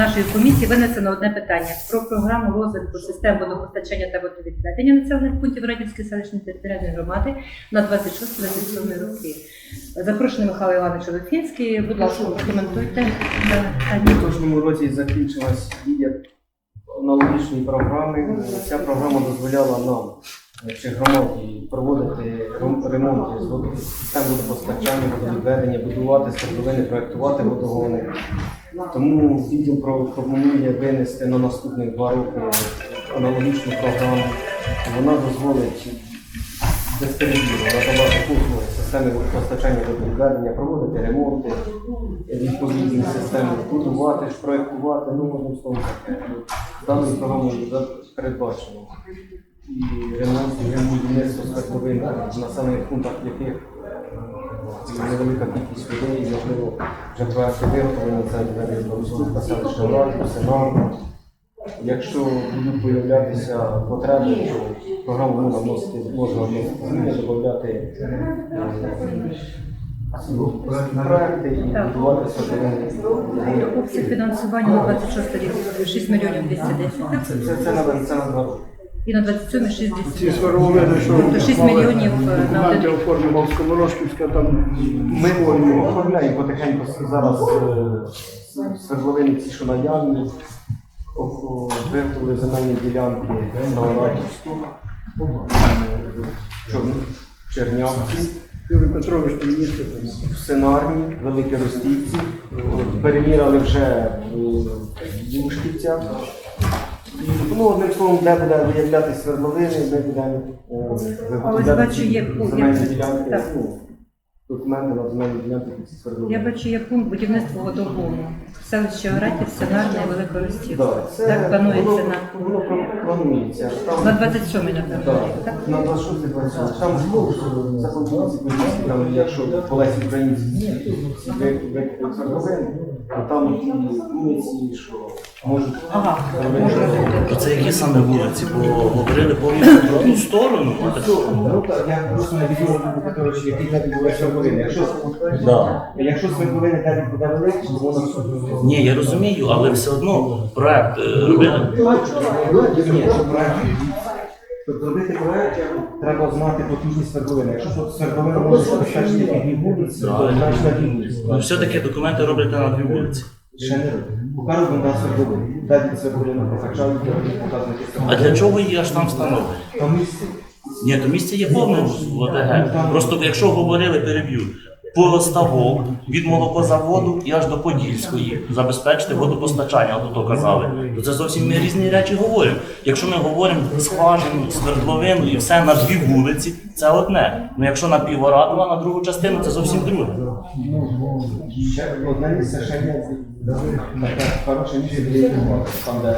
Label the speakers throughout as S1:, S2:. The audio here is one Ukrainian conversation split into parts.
S1: нашої комісії винесено одне питання про програму розвитку систем водопостачання та водовідведення населених пунктів Радівської селищної територіальної громади на 26-27 роки. Запрошений Михайло Іванович Олефінський. Будь ласка, прокоментуйте дане
S2: В кожному році закінчилась дія аналогічної програми. Ця програма дозволяла нам, чи громаді, проводити рем- ремонти з водо- систем водопостачання, водовідведення, будувати свердловини, проєктувати водогони. Тому відділ про- пропонує винести на наступних два роки аналогічну програму. Вона дозволить безперебійно надавати послуги системи водопостачання водовідведення, проводити ремонти відповідні системи, будувати, проєктувати, ну одним словом таке. Даною програмою передбачено. І ремонт, будівництво свердловин в населених пунктах, яких е, невелика кількість людей, і, можливо, вже проекти виготовлені, це Білоруська, селищна рада, Сенат. Якщо будуть появлятися потреби, то програму можна вносити, можна вносити зміни, додати е, проекти і будувати свердловини.
S1: Обсяг фінансування на 26 рік 6 мільйонів 210, так?
S2: Це, це, це, це на два роки.
S1: І на 27
S3: Ці
S1: 60.
S3: свердловини, що
S1: Тобто 6 мільйонів, е, на один.
S3: оформлював Скоморожківська, там
S2: Ми
S3: школьні.
S2: оформляємо потихеньку зараз е, свердловини, ці, що наявні, виготовили земельні ділянки на Оратівську, Чернявці,
S3: Юрій Петрович там
S2: в Синарні, Великі Ростівці, переміряли вже в Юшківцях. Ну, одним словом, де буде виявляти свердловини, ми будемо е,
S1: А бачу, є пункт,
S2: земельні ділянки,
S1: так.
S2: ну, документи на земельні ділянки під ці свердловини.
S1: Я бачу, є пункт будівництва водогону. Селище Оратів, Сценарне, Великоростів.
S2: Да, це
S1: Так планується
S2: воно,
S1: на,
S2: воно про- планується. Там,
S1: на 27 напевно.
S2: да,
S1: Так?
S2: на 26 27 Там ну, це по вулиці Подільській, там, якщо по Лесі Українській ці виклик свердловин, то там ті вулиці, що
S4: То це які саме вулиці? Бо говорили повністю про ту сторону.
S2: Ну, я просто не коротше, який дебіт буде свердловини. Якщо, свердловини дебіт буде великий, то вона
S4: Ні, я розумію, але все одно проект е, робили.
S2: Ні, проект щоб зробити проект, треба знати потужність свердловини. Якщо свердловина може забезпечити дві вулиці, то значить на дві вулиці.
S4: Ну все-таки документи роблять на дві вулиці.
S2: Робимо на свердловину. Дайте свердловину прокачають, показують.
S4: А для чого її аж там встановлюють?
S2: Там місце.
S4: Ні, то місце є повне в ОТГ. Просто якщо говорили, переб'ю. По ставок від молокозаводу і аж до Подільської забезпечити водопостачання, от то казали. То це зовсім ми різні речі говоримо. Якщо ми говоримо скважину, свердловину і все на дві вулиці, це одне. Ну якщо на піворатова, на другу частину, це зовсім друге.
S2: Ще одне місце ще є. Хороше. Там, де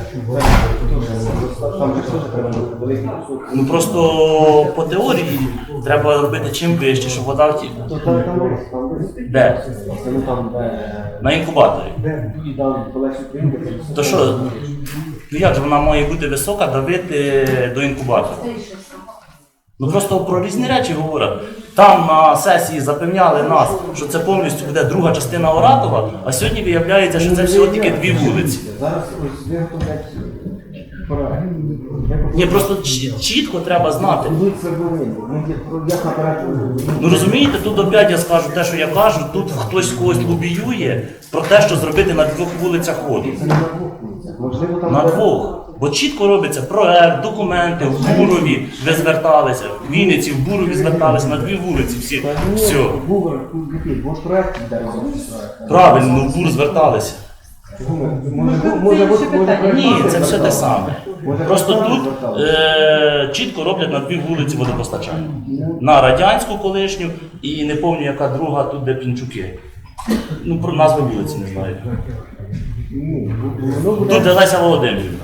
S2: великий.
S4: Ну просто по теорії треба робити чим вище, щоб вода втік. Де?
S2: Це ну там, де
S4: На інкубаторі.
S2: і.
S4: То що, ну як же вона має бути висока, давити до інкубатора? Ну просто про різні речі говорять. Там на сесії запевняли нас, що це повністю буде друга частина Оратова, а сьогодні виявляється, що це всього тільки дві вулиці.
S2: Зараз ось.
S4: Ні, просто чі- чітко треба знати.
S2: Ну, як.
S4: Ну розумієте, тут опять я скажу те, що я кажу, тут хтось когось лобіює про те, що зробити на двох вулицях.
S2: Це не на двох вулицях. Можливо, там
S4: На двох. Бо чітко робиться проект, документи, в Бурові ви зверталися, в Вінниці, в Бурові зверталися на дві вулиці всі. Все.
S2: Був, який, бо ж проект йде.
S4: Правильно, ну, в Бур зверталися.
S1: Ну,
S2: Може,
S1: це
S2: може,
S1: інше
S2: може,
S1: питання.
S4: Ні, це все те саме. Просто тут е- чітко роблять на дві вулиці водопостачання. На радянську колишню і не пам'ятаю, яка друга тут, де Пінчуки. Ну, про назву вулиці не знаю.
S2: Буде-
S4: Тут де Леся Володимирівна.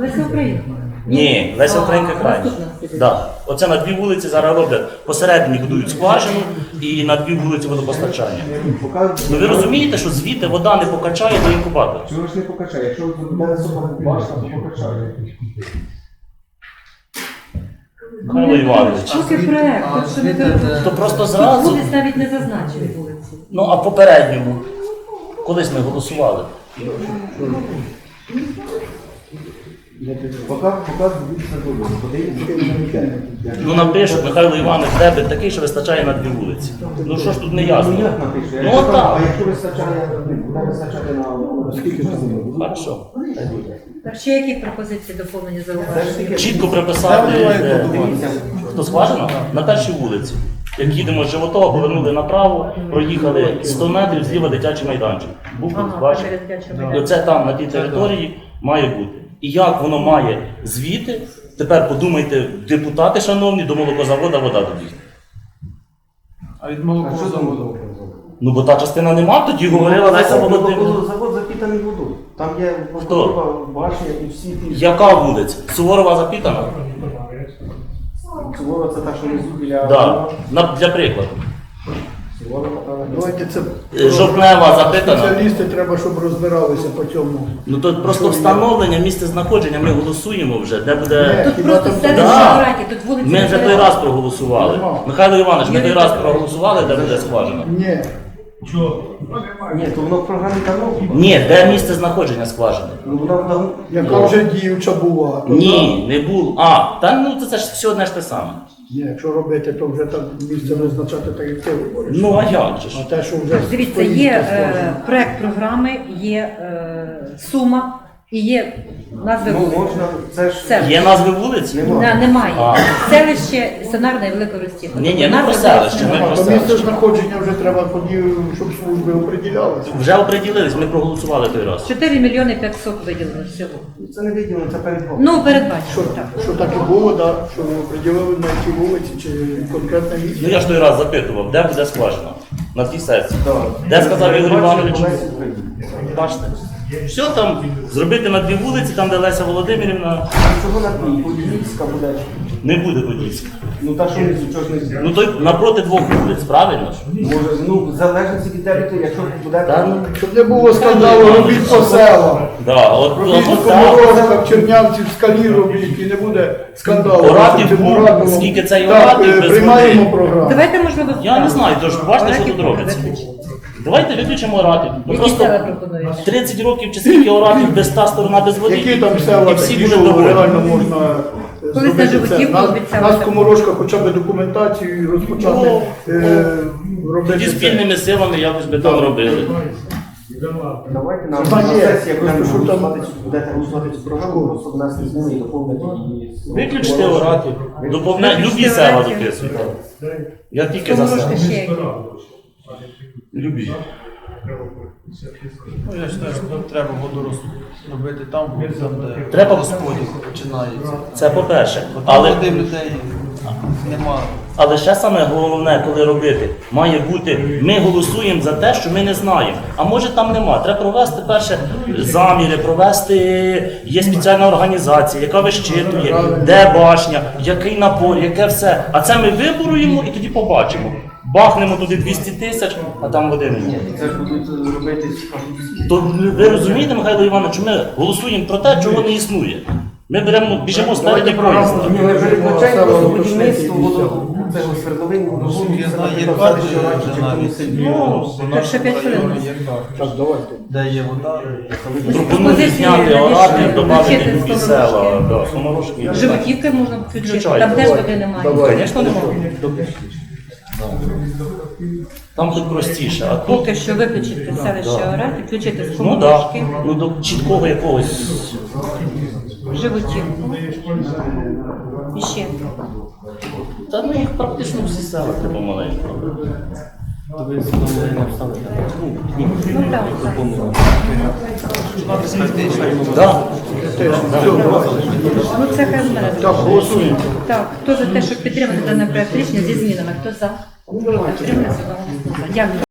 S1: Леся Українка.
S4: Ні, Леся Українка крайня. Да. Оце на дві вулиці зараз роблять. Посередині будують скважину і на дві вулиці водопостачання. Ну ви розумієте, що звідти вода не покачає до інкубатора?
S2: Чого ж не покачає? Якщо буде башта, то покачає.
S4: Михайло Іванович.
S1: Поки проект.
S4: То просто зразу.
S1: Вулиць навіть не зазначили вулиці.
S4: Ну а попередньому, колись ми голосували,
S2: Поки, дивіться додому, подивіться.
S4: Ну напишуть, Михайло Іванович, дебет такий, що вистачає на дві вулиці. Ну що ж тут не
S2: Ну
S4: ясно?
S2: як напишу?
S4: Ну, так.
S2: А якщо вистачає, буде вистачати на скільки там буде?
S4: Хорошо.
S1: Так, ще які пропозиції доповнення
S2: Це
S1: зауваження?
S4: Чітко приписати, хто скважина? На першій вулиці. Як їдемо з Животова, повернули направо, проїхали 100 метрів, зліва дитячий майданчик. І
S1: майданчиком.
S4: оце там, на тій території, має бути. І як воно має звідти, тепер подумайте, депутати шановні, до молокозавода вода добігне.
S5: А від
S2: А
S5: молоко
S2: що там
S5: заводу?
S2: буде?
S4: Ну бо та частина нема, тоді говорила Леся Володимирівна.
S2: Завод запітаний водою. Там є
S4: Хто?
S2: башня і всі ті.
S4: Яка вулиця? Суворова запітана?
S2: Суворова це та, що внизу біля...
S4: Да. На, для прикладу.
S3: Давайте це
S4: Жовтнева запитана.
S3: спеціалісти треба, щоб розбиралися по цьому.
S4: Ну то просто встановлення місця знаходження ми голосуємо вже, де буде.
S1: Тут
S3: Хіба
S1: просто
S3: там-
S1: селище
S4: Да.
S1: Тут вулиці.
S4: Ми вже той раз проголосували.
S3: Нема.
S4: Михайло Іванович, ми той раз проголосували, де буде скважина.
S3: Ні,
S2: Ні, то воно в програмі давно.
S4: Ні, де місце знаходження скважини?
S2: Ну воно давно.
S3: яка вже діюча була.
S4: Ні, не було. А, та ну це, це ж все одне ж те саме.
S3: Ні, якщо робити, то вже там місце визначати так, як ти говориш.
S4: Ну а як же ж?
S3: А те, що вже
S1: Дивіться, є е, проект програми, є е, сума і є назви
S2: Ну
S1: вулиць.
S2: можна, це ж...
S1: Це.
S4: Є назви вулиць?
S2: Нема.
S1: Да, немає.
S4: А.
S1: Селище Сонарне і Велике Ростіхо.
S4: Ні, ні, не про селище, ми про
S3: місце
S4: селище.
S3: знаходження вже треба тоді, щоб служби оприділялися.
S4: Вже оприділились, ми проголосували той раз.
S1: 4 мільйони 500 виділено всього.
S2: Це не виділено, це передбачено.
S1: Ну,
S3: Що,
S1: передбачено, так.
S3: що так і було, да, що оприділили на якій вулиці чи конкретне місце.
S4: Ну я ж той раз запитував, де буде скважина? На тій сесії. Де сказав Ігор Іванович? Бачите? Все там зробити на дві вулиці, там де Леся Володимирівна
S2: Чого на дні? Подільська буде.
S4: не буде Подільська.
S2: Ну та що внизу, чого ж не
S4: Ну то напроти двох вулиць, правильно ж?
S2: Може, ну, залежить від території, якщо буде...
S4: Та, ну,
S3: Щоб не було скандалу, робіть по селам.
S4: Да, от,
S3: Робіть
S4: от,
S3: по
S4: так.
S3: коморозках, чернявці в скалі робіть, і не буде скандалу.
S4: Оратів був, скільки цей
S3: Так,
S4: Оратів
S3: е,
S4: без
S3: приймаємо
S4: води.
S3: програму.
S1: Давайте, можливо,
S4: Я не знаю, тож бачите, що тут робиться. Давайте виключимо оратів. Ну,
S1: Які села
S4: просто
S1: пропонуєте?
S4: 30 років чи скільки оратів без та сторона без води.
S3: Які там
S4: і
S3: села
S4: всі
S3: такі,
S4: будуть
S3: що
S4: доволі.
S3: реально можна е, зробити це? Нас,
S1: обіцяли
S3: нас
S1: таке.
S3: коморожка хоча б документацію і розпочати е, робити
S4: Тоді
S3: це.
S4: спільними силами якось би там робили.
S2: Давайте на,
S3: Та
S2: на
S3: є,
S2: сесії, як
S3: просто
S2: будемо
S3: що там-
S2: голосувати, будете голосувати цю програму, просто внести зміни і доповнити її.
S4: Виключити оратів. Доповне любі села дописуйте. Я тільки за
S1: Коморожка
S4: себе.
S1: ще?
S4: Любі.
S5: Ну, я вважаю, що нам треба воду робити там, там де
S4: Треба-
S5: розподіл починається.
S4: Це по-перше.
S5: Бо там
S4: Але,
S5: води в людей немає.
S4: але ще саме головне, коли робити, має бути, ми голосуємо за те, що ми не знаємо. А може там нема. Треба провести перше заміри, провести, є спеціальна організація, яка вищитує, де башня, який напор, яке все. А це ми виборуємо і тоді побачимо. Бахнемо туди 200 тисяч, а там води немає.
S2: Це будуть робити
S4: То ви розумієте, Михайло Іванович, ми голосуємо про те, чого не існує. Ми беремо, біжимо.
S2: Ні, Оратів
S5: навіть. Ну,
S1: Так, ще п'ять хвилин.
S3: Так, давайте.
S5: Де є вода,
S4: Пропоную зняти оратів, додати любі села.
S1: Животівки можна включити, там теж води немає.
S4: Звісно, немає. Там тут простіше, а тут,
S1: Поки що виключити селище. Орати, включити
S4: ну так, ну до чіткого якогось.
S1: животівку. І ще.
S4: Та ну їх практично всі села треба маленько.
S1: Ну. Ну це хай мене.
S3: Так, голосуємо.
S1: Так, хто за те, щоб підтримати даний проект рішення зі змінами? Хто за? За. Дякую.